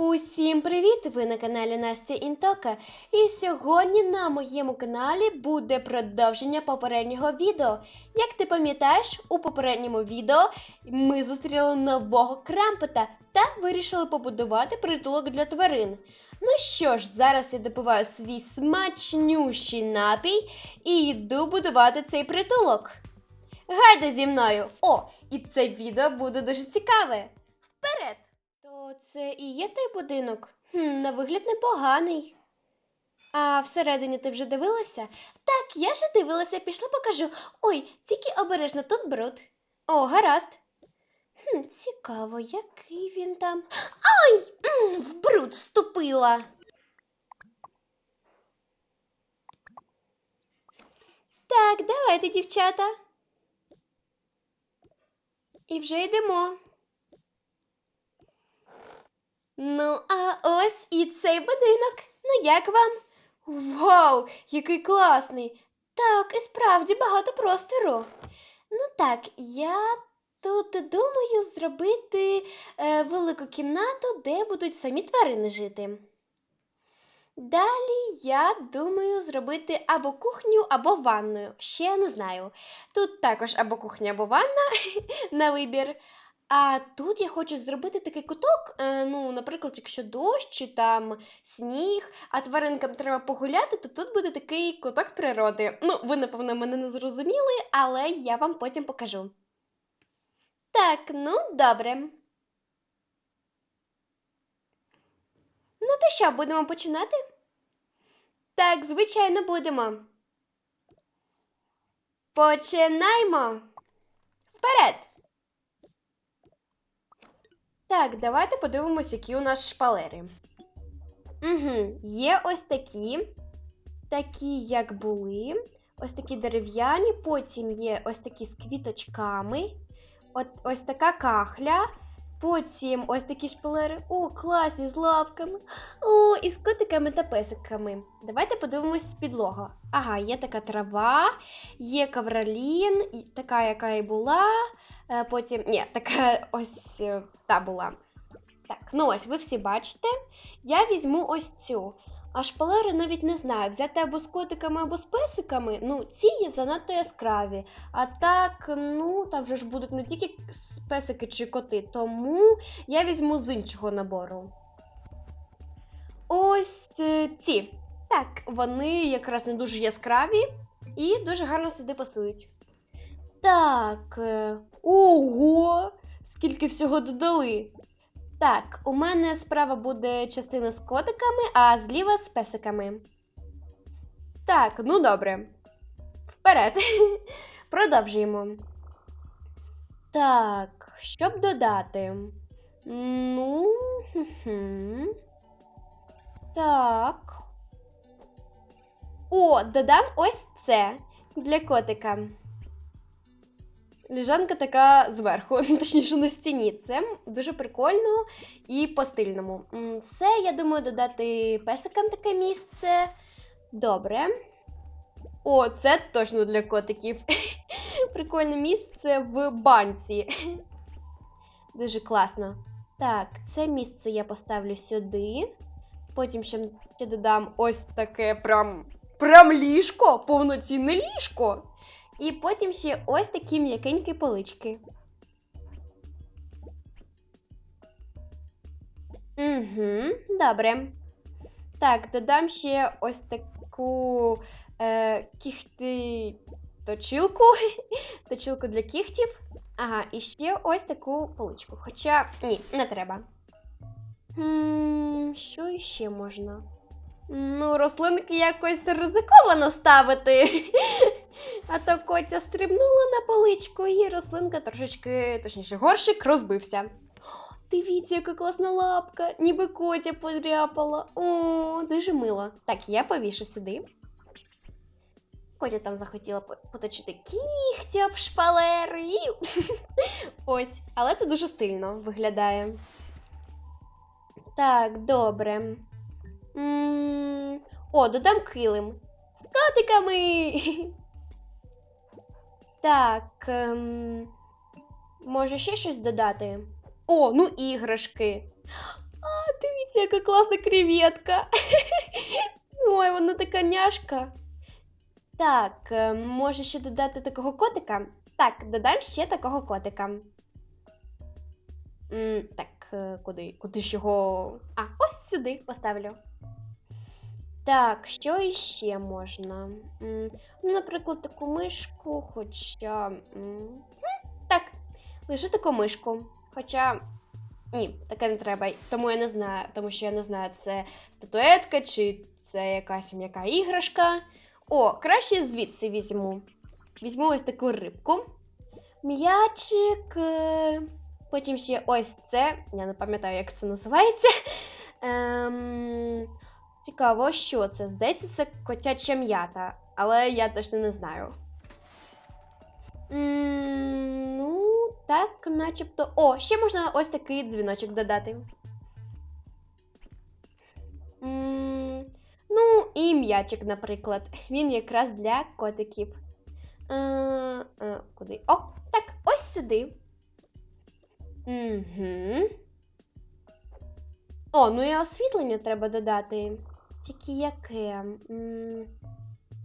Усім привіт! Ви на каналі Настя Інтока. І сьогодні на моєму каналі буде продовження попереднього відео. Як ти пам'ятаєш, у попередньому відео ми зустріли нового крампета та вирішили побудувати притулок для тварин. Ну що ж, зараз я допиваю свій смачнющий напій і йду будувати цей притулок. Гайда зі мною! О, і це відео буде дуже цікаве. Вперед! То це і є той будинок? Хм, на вигляд непоганий. А всередині ти вже дивилася? Так, я вже дивилася, пішла покажу. Ой, тільки обережно тут бруд. О, гаразд. Хм, цікаво, який він там. Ай! В бруд вступила. Так, давайте, дівчата. І вже йдемо. Ну, а ось і цей будинок. Ну, як вам? Вау, який класний! Так, і справді багато простору. Ну так, я тут думаю зробити е, велику кімнату, де будуть самі тварини жити. Далі я думаю зробити або кухню, або ванною. Ще не знаю. Тут також або кухня, або ванна на вибір. А тут я хочу зробити такий куток, е, ну, наприклад, якщо дощ чи там сніг, а тваринкам треба погуляти, то тут буде такий куток природи. Ну, ви, напевно, мене не зрозуміли, але я вам потім покажу. Так, ну, добре. Ну, то що, будемо починати? Так, звичайно, будемо. Починаймо. Вперед! Так, давайте подивимось, які у нас шпалери. Угу, є ось такі, такі, як були, ось такі дерев'яні, потім є ось такі з квіточками, от, ось така кахля, потім ось такі шпалери. О, класні з лавками. О, і з котиками та песиками. Давайте подивимось з підлога. Ага, є така трава, є кавралін, така, яка і була. Е, Потім, ні, така ось е, та була. Так, ну ось ви всі бачите. Я візьму ось цю. А шпалери навіть не знаю, взяти або з котиками, або з песиками. Ну, ці є занадто яскраві. А так, ну, там вже ж будуть не тільки песики чи коти, тому я візьму з іншого набору. Ось е, ці. Так, вони якраз не дуже яскраві і дуже гарно сюди пасують. Так. Ого! Скільки всього додали. Так, у мене справа буде частина з котиками, а зліва з песиками. Так, ну добре. Вперед. Продовжуємо. Так, щоб додати. Ну. Так. О, додам ось це для котика. Ліжанка така зверху, точніше на стіні. Це дуже прикольно і по-стильному. Це, я думаю, додати песикам таке місце. Добре. О, це точно для котиків. Прикольне місце в банці. Дуже класно. Так, це місце я поставлю сюди. Потім ще, додам ось таке прям, прям ліжко, повноцінне ліжко. І потім ще ось такі м'якенькі полички. Угу, добре. Так, додам ще ось таку е, кіхти точилку. точилку для кіхтів. Ага, і ще ось таку поличку. Хоча ні, не треба. М, що іще можна? Ну, рослинки якось ризиковано ставити. А то Котя стрибнула на поличку, і рослинка трошечки, точніше, горщик розбився. Дивіться, яка класна лапка, ніби Котя подряпала. О, дуже мило. Так, я повішу сюди. Котя там захотіла поточити кігтя об шпалери. Ось, але це дуже стильно виглядає. Так, добре. М, О, додам килим. З котиками. Так. Ем... Може ще щось додати? О, ну іграшки. А, дивіться, яка класна креветка. Ой, вона така няшка. Так, е, може ще додати такого котика? Так, додам ще такого котика. М, так, куди? Куди ж його. А, ось сюди поставлю. Так, що іще можна? Ну, наприклад, таку мишку, хоча. Так, лише таку мишку. Хоча. Ні, таке не треба, тому я не знаю, тому що я не знаю, це статуетка чи це якась м'яка іграшка. О, краще звідси візьму. Візьму ось таку рибку. М'ячик. Потім ще ось це. Я не пам'ятаю, як це називається. Ем... Цікаво, що це? Здається, це котяча м'ята, але я точно не знаю. М, Ну, так, начебто. О, ще можна ось такий дзвіночок додати. М, Ну, і м'ячик, наприклад. Він якраз для котиків. Е, е, Куди? О, так, ось сюди. Угу. О, ну і освітлення треба додати. Тільки яке?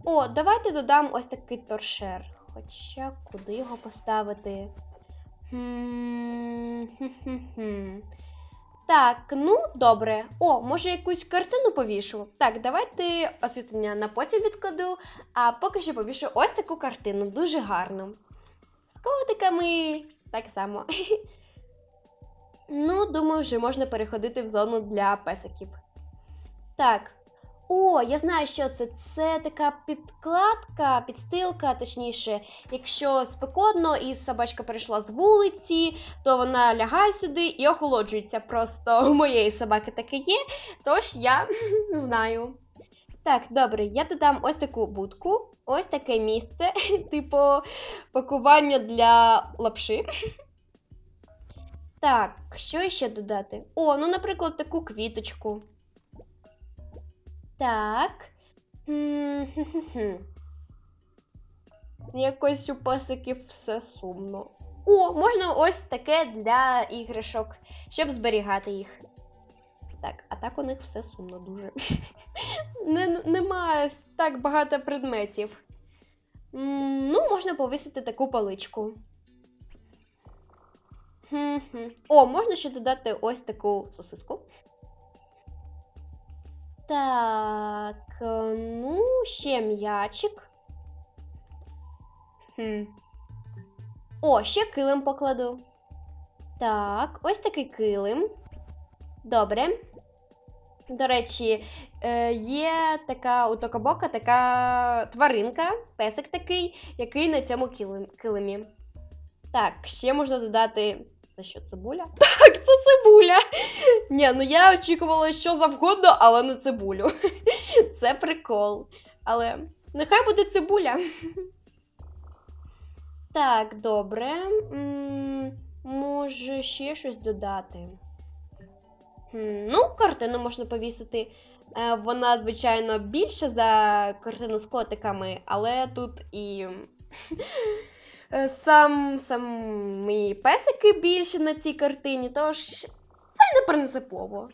О, давайте додам ось такий торшер. Хоча куди його поставити? Так, ну добре. О, може якусь картину повішу. Так, давайте освітлення на потім відкладу, а поки що повішу ось таку картину, дуже гарну. З котиками так само. Ну, думаю, вже можна переходити в зону для песиків. Так. О, я знаю, що це. Це така підкладка, підстилка, точніше, якщо спекотно і собачка перейшла з вулиці, то вона лягає сюди і охолоджується. Просто у моєї собаки таке є, тож я знаю. Так, добре, я додам ось таку будку, ось таке місце, типу пакування для лапши. Так, що ще додати? О, ну, наприклад, таку квіточку. Так. Якось у песиків все сумно. О, можна ось таке для іграшок, щоб зберігати їх. Так, а так у них все сумно дуже. Немає так багато предметів. Ну, можна повісити таку паличку. О, можна ще додати ось таку сосиску. Так, е, ну, ще м'ячик. Хм. О, ще килим покладу. Так, ось такий килим. Добре. До речі, е, є така у Токабока така тваринка, песик такий, який на цьому килим- килимі. Так, ще можна додати. Це що, цибуля? Так, це цибуля. Ні, ну я очікувала що завгодно, але не цибулю. Це прикол. Але нехай буде цибуля. Так, добре. М, Може ще щось додати. Ну, картину можна повісити. Е, Вона, звичайно, більша за картину з котиками, але тут і сам, самі песики більше на цій картині, тож це не принципово.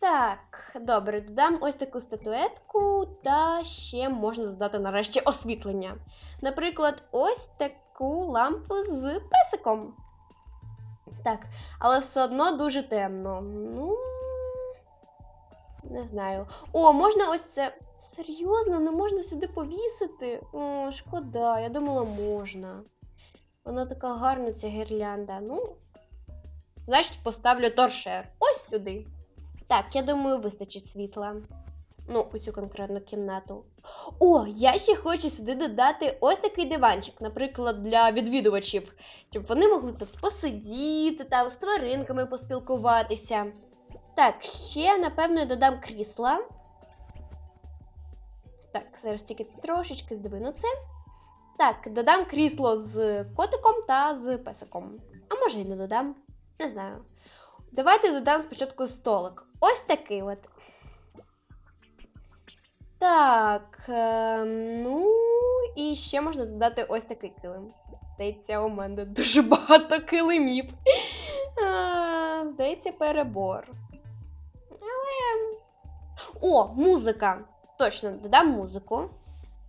Так, добре, додам ось таку статуетку, та ще можна додати нарешті освітлення. Наприклад, ось таку лампу з песиком. Так, але все одно дуже темно. Ну. Не знаю. О, можна ось це. Серйозно, не можна сюди повісити? О, шкода, я думала, можна. Вона така гарна, ця гірлянда. Ну. Значить, поставлю торшер. Ось сюди. Так, я думаю, вистачить світла. Ну, у цю конкретну кімнату. О, я ще хочу сюди додати ось такий диванчик, наприклад, для відвідувачів, щоб вони могли тут посидіти, там з тваринками поспілкуватися. Так, ще, напевно, я додам крісла. Так, зараз тільки трошечки здвину це. Так, додам крісло з котиком та з песиком. А може і не додам. Не знаю. Давайте додам спочатку столик. Ось такий от. Так, е, ну і ще можна додати ось такий килим. Здається, у мене дуже багато килимів. Здається, перебор. Але О, музика. Точно, додам музику.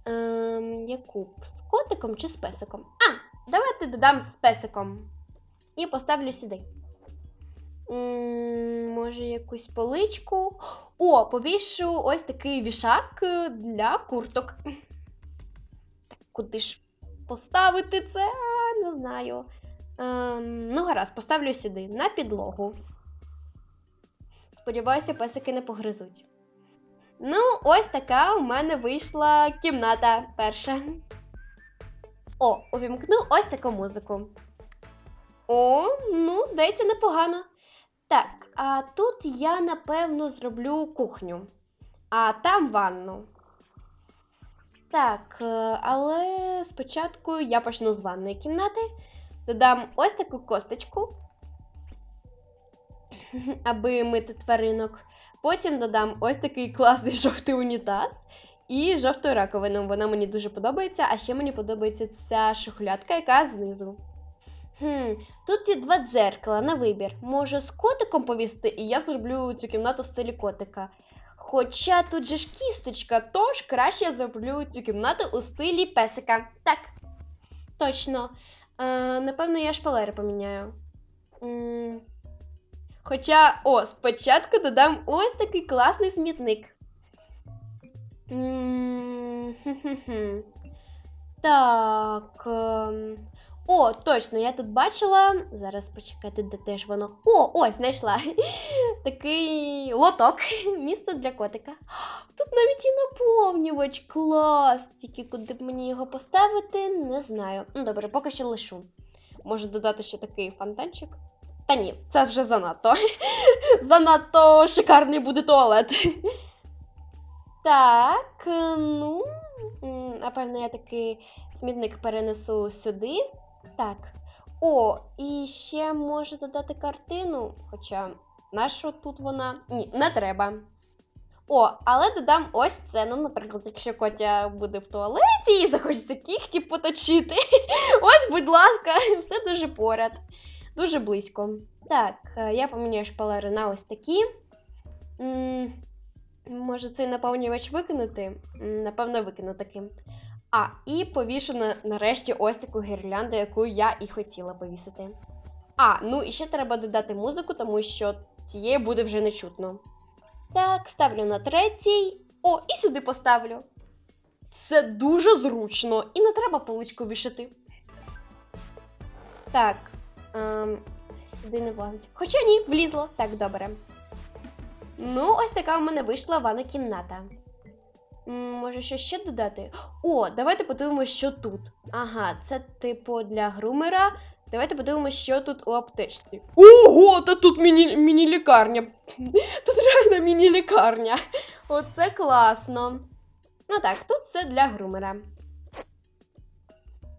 Ем, яку? З котиком чи з песиком? А, давайте додам з песиком. І поставлю сюди. М, може, якусь поличку. О, повішу ось такий вішак е, для курток. Так, куди ж поставити це? А, не знаю. Ем, ну, гаразд, поставлю сюди, на підлогу. Сподіваюся, песики не погризуть. Ну, ось така у мене вийшла кімната перша. О, увімкну ось таку музику. О, ну, здається, непогано. Так, а тут я напевно зроблю кухню, а там ванну. Так, е, але спочатку я почну з ванної кімнати. Додам ось таку косточку, аби мити тваринок. Потім додам ось такий класний жовтий унітаз і жовту раковину. Вона мені дуже подобається, а ще мені подобається ця шухлядка, яка знизу. Хм, тут є два дзеркала на вибір. Може з котиком повісти, і я зроблю цю кімнату в стилі котика. Хоча тут же ж кісточка, тож краще я зроблю цю кімнату у стилі песика. Так, точно. Е, напевно, я шпалери поміняю. М, Хоча, о, спочатку додам ось такий класний смітник. Так. ем, О, точно, я тут бачила. Зараз почекайте, де теж воно. О, ось знайшла. Такий лоток. Місто для котика. Тут навіть і наповнювач. Клас. Тільки куди б мені його поставити, не знаю. Ну, добре, поки що лишу. Можу додати ще такий фонтанчик. Та ні, це вже занадто. занадто шикарний буде туалет. Так, ну, напевно, я такий смітник перенесу сюди. Так. О, і ще можу додати картину, хоча нащо тут вона? Ні, не треба. О, але додам ось це. Ну, наприклад, якщо Котя буде в туалеті і захочеться кіхті поточити. Ось, будь ласка, все дуже поряд. Дуже близько. Так, е, я поміняю шпалери на ось такі. Може цей наповнювач викинути? Напевно, викину таким. А, і повішу на, нарешті ось таку гірлянду, яку я і хотіла повісити. А, ну і ще треба додати музику, тому що цієї буде вже не чутно. Так, ставлю на третій. О, і сюди поставлю. Це дуже зручно. І не треба поличку вішати. Так. Ем, сюди не влазить. Хоча ні, влізло. Так, добре. Ну, ось така в мене вийшла ванна кімната. Може, що ще додати? О, давайте подивимося, що тут. Ага, це типу для грумера. Давайте подивимося, що тут у аптечці. Ого, та тут міні- міні-лікарня. Тут реально міні-лікарня. Оце класно. Ну так, тут це для грумера.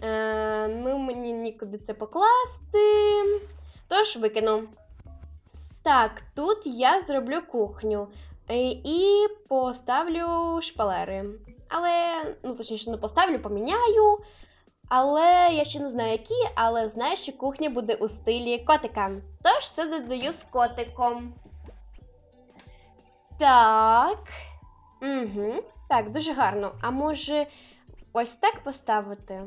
Е, ну, мені нікуди це покласти. Тож викину. Так, тут я зроблю кухню е, і поставлю шпалери. Але, ну точніше, не поставлю, поміняю. Але я ще не знаю які, але знаю, що кухня буде у стилі котика. Тож все додаю з котиком. Так. Угу. Так, дуже гарно. А може ось так поставити?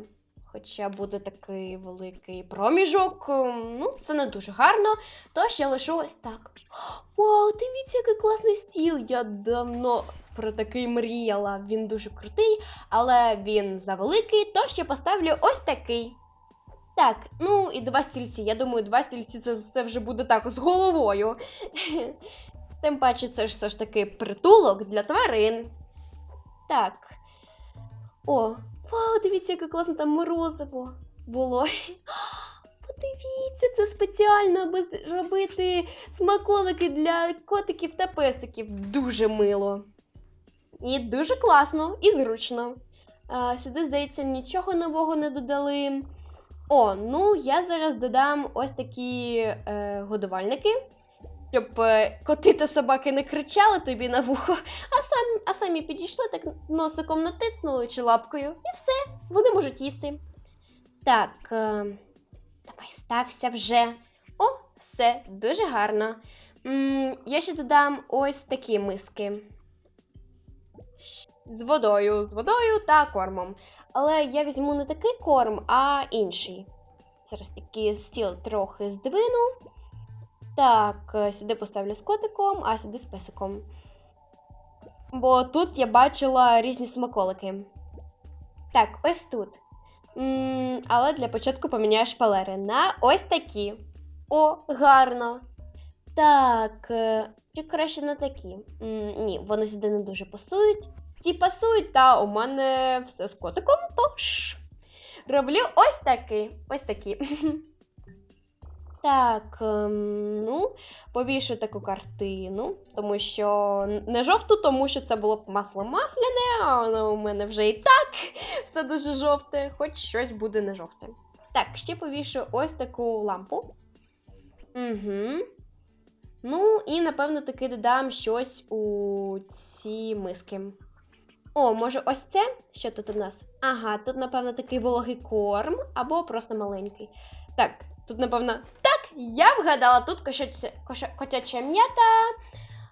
Хоча буде такий великий проміжок. ем, Ну, це не дуже гарно. Тож я лишу ось так. Вау, дивіться, який класний стіл. Я давно про такий мріяла. Він дуже крутий, але він завеликий, тож я поставлю ось такий. Так, ну і два стільці. Я думаю, два стільці це, це вже буде так з головою. Тим паче, це ж все ж таки притулок для тварин. Так. О, вау, дивіться, яке класне там морозиво було. Подивіться, це спеціально, аби робити смаколики для котиків та песиків. Дуже мило. І дуже класно і зручно. А, сюди, здається, нічого нового не додали. О, ну я зараз додам ось такі е, годувальники, щоб е, коти та собаки не кричали тобі на вухо, а, сам, а самі підійшли, так носиком натиснули чи лапкою, і все, вони можуть їсти. Так, е, давай стався вже. О, все, дуже гарно. М, я ще додам ось такі миски. з водою, з водою та кормом. Але я візьму не такий корм, а інший. Зараз такий стіл трохи здвину. Так, е, сюди поставлю з котиком, а сюди з песиком. Бо тут я бачила різні смаколики. Так, ось тут. м але для початку поміняю шпалери на ось такі. О, гарно. Так, е, чи краще на такі? М, ні, вони сюди не дуже пасують. Ті пасують, та у мене все з котиком, тож роблю ось такі. Ось такі. Так, ем, ну, повішу таку картину, тому що не жовту, тому що це було б масло масляне, а воно у мене вже і так все дуже жовте, хоч щось буде не жовте. Так, ще повішу ось таку лампу. Угу. Ну, і напевно таки додам щось у ці миски. О, може, ось це? Що тут у нас? Ага, тут, напевно, такий вологий корм або просто маленький. Так, тут, напевно. Я вгадала, тут котяча м'ята,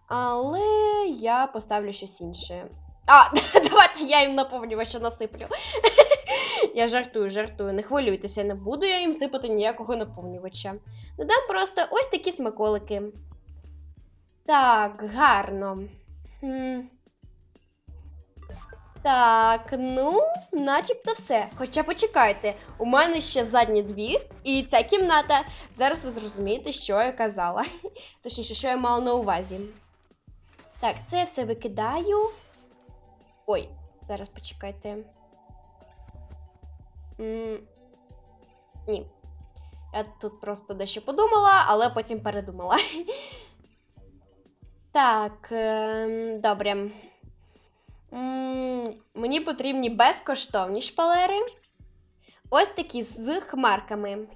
але я поставлю щось інше. А, давайте я їм наповнювача насиплю. Я жартую, жартую. Не хвилюйтеся, не буду я їм сипати ніякого наповнювача. Додам просто ось такі смаколики. Так, гарно. Так, ну, начебто все. Хоча почекайте, у мене ще задній двір, і ця кімната. Зараз ви зрозумієте, що я казала. Точніше, що я мала на увазі. Так, це я все викидаю. Ой, зараз почекайте. М, Ні. Я тут просто дещо подумала, але потім передумала. Так, ем, добре. Мені потрібні безкоштовні шпалери. Ось такі з хмарками.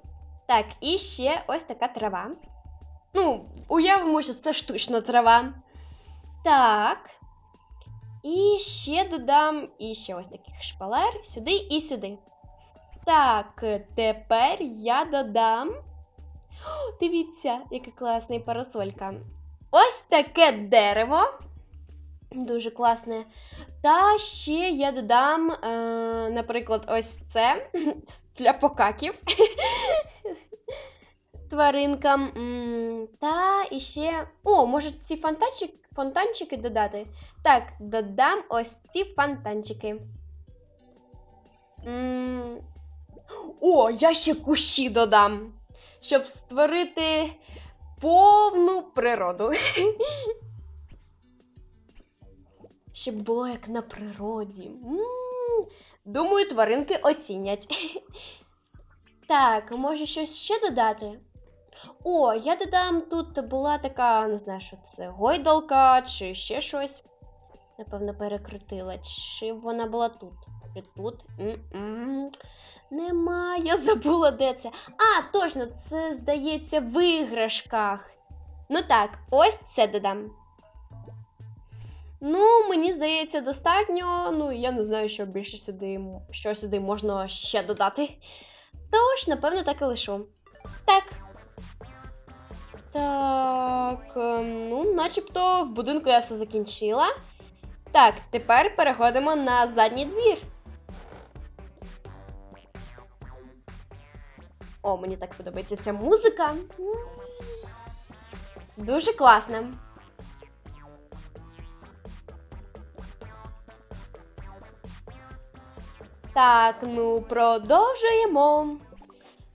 Так, і ще ось така трава. Ну, уявимо, що це штучна трава. Так. І ще додам і ще ось таких шпалер сюди і сюди. Так, тепер я додам. О, дивіться, яка класна парасолька. Ось таке дерево. Дуже класне. Та ще я додам, е, наприклад, ось це для покаків тваринкам. Та і ще. О, може ці фонтанчик, фонтанчики додати? Так, додам ось ці фонтанчики. О, я ще кущі додам, щоб створити повну природу. Щоб було як на природі. М, Думаю, тваринки оцінять. Так, може щось ще додати? О, я додам, тут була така, не знаю, що це, гойдалка чи ще щось. Напевно, перекрутила. Чи вона була тут? Чи тут? М-м. Нема, я забула, де це. А, точно, це здається в іграшках. Ну так, ось це додам. Ну, мені здається, достатньо. Ну, я не знаю, що більше сюди, що сюди можна ще додати. Тож, напевно, так і лишу. Так. Так, ем, ну, начебто в будинку я все закінчила. Так, тепер переходимо на задній двір. О, мені так подобається ця музика. Дуже класна. Так, ну продовжуємо.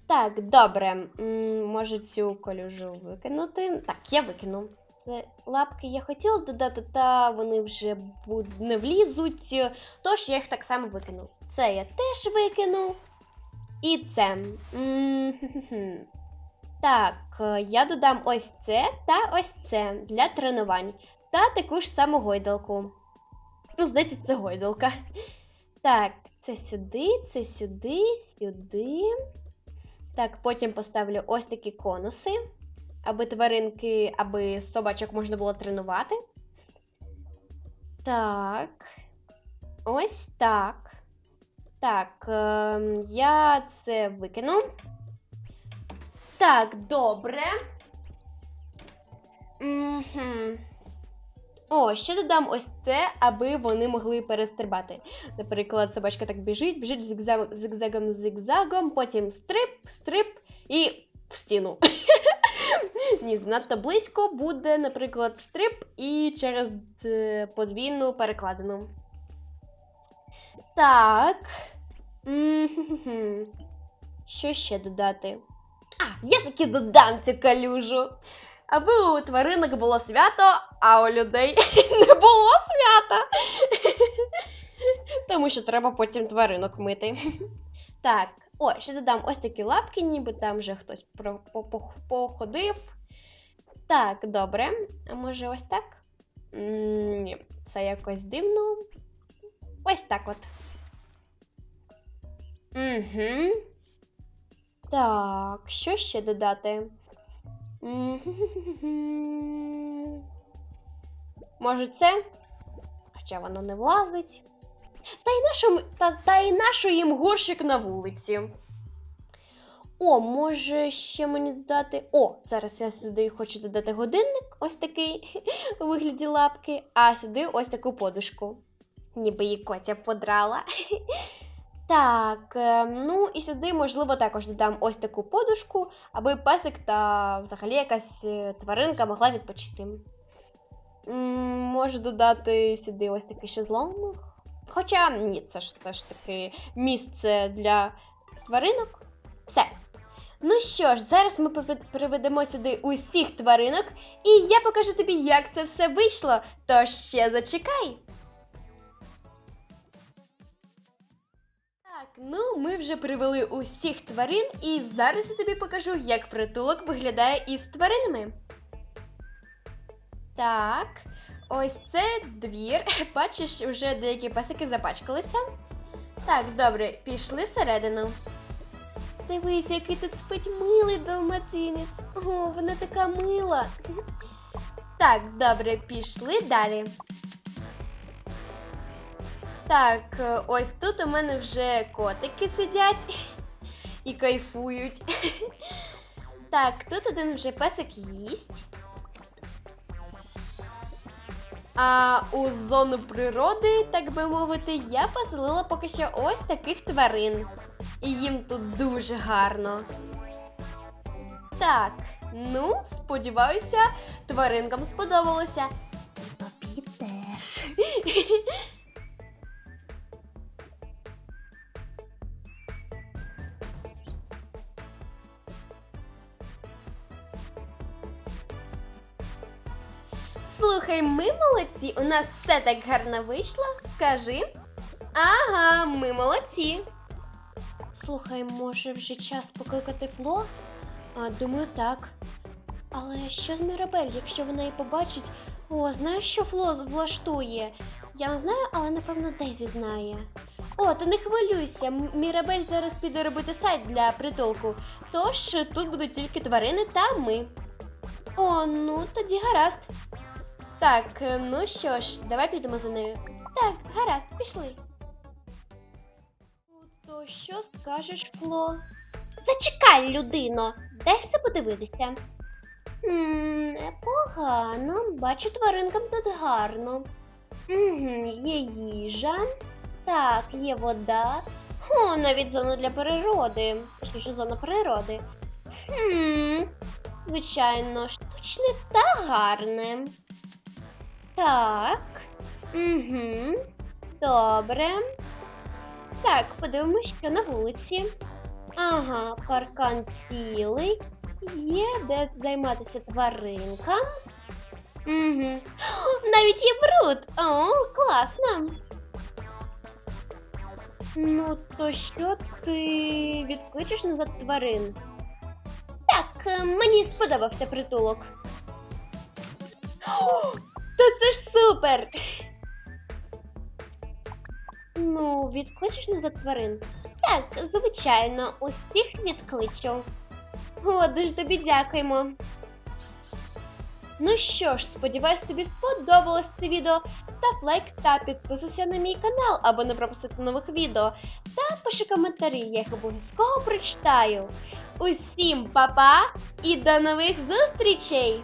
Так, добре. М, Може цю колюжу викинути. Так, я викину. Це лапки я хотіла додати, та вони вже не влізуть. Тож я їх так само викину. Це я теж викину. І це. М, хе-хе-хе. Так, е, я додам ось це та ось це для тренувань. Та таку ж саму гойдалку. Ну, здається, це гойдалка. Так, це сюди, це сюди, сюди. Так, потім поставлю ось такі конуси, аби тваринки, аби собачок можна було тренувати. Так. Ось так. Так, ем, я це викину. Так, добре. Угу. О, ще додам ось це, аби вони могли перестрибати. Наприклад, собачка так біжить, біжить зигзаг, зигзагом, зигзагом, потім стрип, стрип і в стіну. Ні, занадто близько буде, наприклад, стрип і через е, подвійну перекладину. Так. Що ще додати? А, я таки додам цю калюжу. Аби у тваринок було свято, а у людей не було свята. Тому що треба потім тваринок мити. Так, о, ще додам ось такі лапки, ніби там вже хтось походив. Так, добре. А може ось так? Ні, це якось дивно. Ось так от. Угу. Так, що ще додати? Може це? Хоча воно не влазить. Та й нашу, та, та й нашу їм горщик на вулиці. О, може ще мені додати. О, зараз я сюди хочу додати годинник, ось такий у вигляді лапки, а сюди ось таку подушку. Ніби її котя подрала. Так, е, ну і сюди, можливо, також додам ось таку подушку, аби песик та взагалі якась е, тваринка могла відпочити. Можу додати сюди ось такий шезлонг. Хоча ні, це ж все ж таки місце для тваринок. Все. Ну що ж, зараз ми приведемо сюди усіх тваринок, і я покажу тобі, як це все вийшло. То ще зачекай. Ну ми вже привели усіх тварин, і зараз я тобі покажу, як притулок виглядає із тваринами. Так, ось це двір. Бачиш, вже деякі песики запачкалися. Так, добре, пішли всередину. Дивись, який тут спить милий далматинець. О, вона така мила. Так, добре, пішли далі. Так, е, ось тут у мене вже котики сидять і кайфують. Так, тут один вже песик їсть. А у зону природи, так би мовити, я поселила поки що ось таких тварин. І їм тут дуже гарно. Так, ну, сподіваюся, тваринкам сподобалося. Тобі теж. Слухай, ми молодці, у нас все так гарно вийшло. Скажи. Ага, ми молодці. Слухай, може вже час покликати Фло? А, думаю, так. Але що з Мірабель, якщо вона її побачить? О, знаєш, що Фло влаштує? Я не знаю, але напевно Дезі знає. О, ти не хвилюйся, Мірабель зараз піде робити сайт для притулку. Тож тут будуть тільки тварини та ми. О, ну тоді гаразд. Так, е, ну що ж, давай підемо за нею. Так, гаразд, пішли. То що скажеш, Фло? Зачекай, людино, дайся подивитися. Ммм, непогано. Бачу, тваринкам тут гарно. Угу, є їжа. Так, є вода. О, навіть зона для природи. Точніше, зона природи. Хм, звичайно, штучне та гарне. Так. Угу. Добре. Так, подивимось, що на вулиці. Ага, паркан цілий. Є де займатися тваринкам. Угу. Навіть є бруд. О, класно. Ну, то що ти відкличеш назад тварин? Так, мені сподобався притулок. Це ж супер! Ну, відкличеш назад тварин? Так, звичайно, усіх відкличу. О, дуже тобі дякуємо. Ну що ж, сподіваюсь, тобі сподобалось це відео. Став лайк та підписуйся на мій канал, аби не пропустити нових відео. Та пиши коментарі, я їх обов'язково прочитаю. Усім па-па і до нових зустрічей!